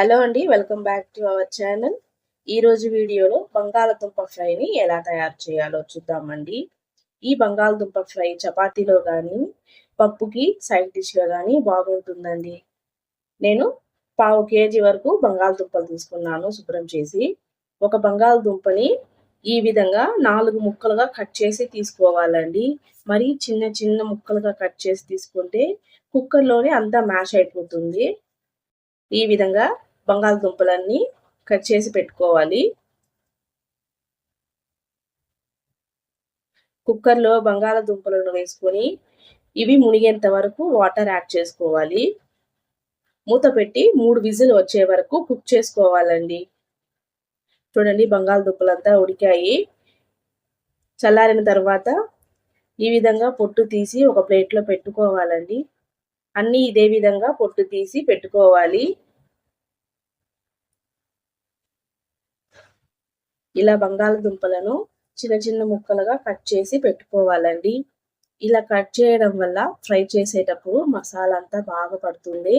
Hello అండి welcome back to our channel. ఈరోజు వీడియోలో బంగాళదుంప ఫ్రైని ఎలా తయారు చేయాలో చూద్దామండి. ఈ బంగాళదుంప ఫ్రై చపాతీలో కానీ పప్పుకి సైడ్ డిష్గా కానీ బాగుంటుందండి. నేను పావు కేజీ వరకు బంగాళదుంపలు తీసుకున్నాను శుభ్రం చేసి. ఒక బంగాళదుంపని ఈ విధంగా నాలుగు ముక్కలుగా కట్ చేసి తీసుకోవాలండి. మరి చిన్న చిన్న ముక్కలుగా కట్ చేసి తీసుకుంటే కుక్కర్లోనే అంతా మ్యాష్ అయిపోతుంది. ఈ విధంగా బంగాళదుంపలన్నీ కట్ చేసి పెట్టుకోవాలి. కుక్కర్లో బంగాళదుంపలను వేసుకొని ఇవి మునిగేంత వరకు వాటర్ యాడ్ చేసుకోవాలి. మూత పెట్టి మూడు విజిల్ వచ్చే వరకు కుక్ చేసుకోవాలండి. చూడండి బంగాళదుంపలంతా ఉడికాయి. చల్లారిన తర్వాత ఈ విధంగా పొట్టు తీసి ఒక ప్లేట్లో పెట్టుకోవాలండి. అన్నీ ఇదే విధంగా పొట్టు తీసి పెట్టుకోవాలి. ఇలా బంగాళదుంపలను చిన్న చిన్న ముక్కలుగా కట్ చేసి పెట్టుకోవాలండి. ఇలా కట్ చేయడం వల్ల ఫ్రై చేసేటప్పుడు మసాలా అంతా బాగా పడుతుంది.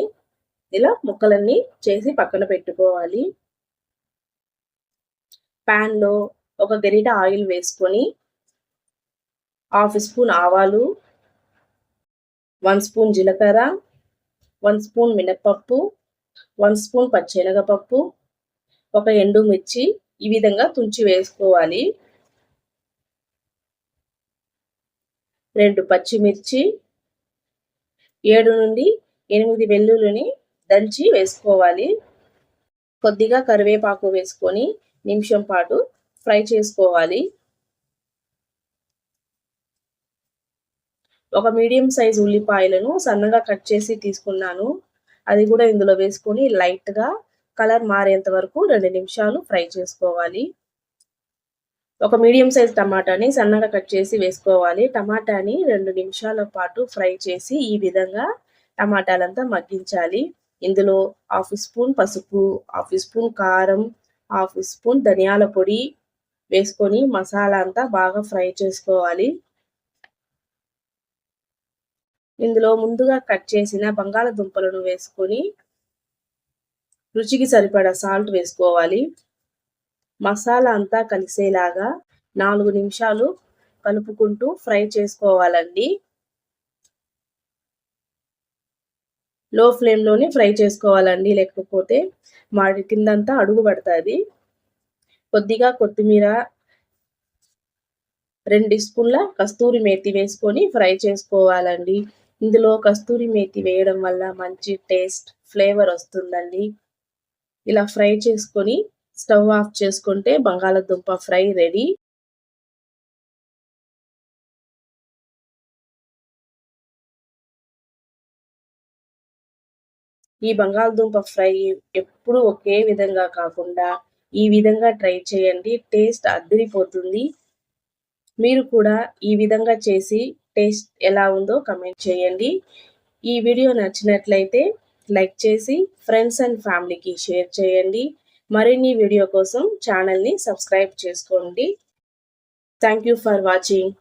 ఇలా ముక్కలన్నీ చేసి పక్కన పెట్టుకోవాలి. ప్యాన్లో ఒక గరిట ఆయిల్ వేసుకొని హాఫ్ స్పూన్ ఆవాలు వన్ స్పూన్ జీలకర్ర వన్ స్పూన్ మినప్పప్పు వన్ స్పూన్ పచ్చెనగపప్పు ఒక ఎండుమిర్చి ఈ విధంగా తుంచి వేసుకోవాలి. రెండు పచ్చిమిర్చి ఏడు నుండి ఎనిమిది వెల్లుల్లిని దంచి వేసుకోవాలి. కొద్దిగా కరివేపాకు వేసుకొని నిమిషం పాటు ఫ్రై చేసుకోవాలి. ఒక మీడియం సైజ్ ఉల్లిపాయలను సన్నగా కట్ చేసి తీసుకున్నాను. అది కూడా ఇందులో వేసుకొని లైట్గా కలర్ మారేంత వరకు రెండు నిమిషాలు ఫ్రై చేసుకోవాలి. ఒక మీడియం సైజ్ టమాటాని సన్నగా కట్ చేసి వేసుకోవాలి. టమాటాని రెండు నిమిషాల పాటు ఫ్రై చేసి ఈ విధంగా టమాటాలంతా మగ్గించాలి. ఇందులో హాఫ్ స్పూన్ పసుపు హాఫ్ స్పూన్ కారం హాఫ్ స్పూన్ ధనియాల పొడి వేసుకొని మసాలా అంతా బాగా ఫ్రై చేసుకోవాలి. ఇందులో ముందుగా కట్ చేసిన బంగాళదుంపలను వేసుకొని రుచికి సరిపడా సాల్ట్ వేసుకోవాలి. మసాలా అంతా కలిసేలాగా నాలుగు నిమిషాలు కలుపుకుంటూ ఫ్రై చేసుకోవాలండి. లో ఫ్లేమ్లోనే ఫ్రై చేసుకోవాలండి. లేకపోతే మాడి కిందంతా అడుగు పడుతుంది. కొద్దిగా కొత్తిమీర రెండు స్పూన్ల కస్తూరి మేతి వేసుకొని ఫ్రై చేసుకోవాలండి. ఇందులో కస్తూరి మేతి వేయడం వల్ల మంచి టేస్ట్ ఫ్లేవర్ వస్తుందండి. ఇలా ఫ్రై చేసుకొని స్టవ్ ఆఫ్ చేసుకుంటే బంగాళదుంప ఫ్రై రెడీ. ఈ బంగాళదుంప ఫ్రై ఎప్పుడు ఒకే విధంగా కాకుండా ఈ విధంగా ట్రై చేయండి టేస్ట్ అద్దరిపోతుంది. మీరు కూడా ఈ విధంగా చేసి టేస్ట్ ఎలా ఉందో కమెంట్ చేయండి. ఈ వీడియో నచ్చినట్లయితే లైక్ చేసి ఫ్రెండ్స్ అండ్ ఫ్యామిలీకి షేర్ చేయండి. మరిన్ని వీడియో కోసం ఛానల్ని సబ్స్క్రైబ్ చేసుకోండి. Thank you for watching.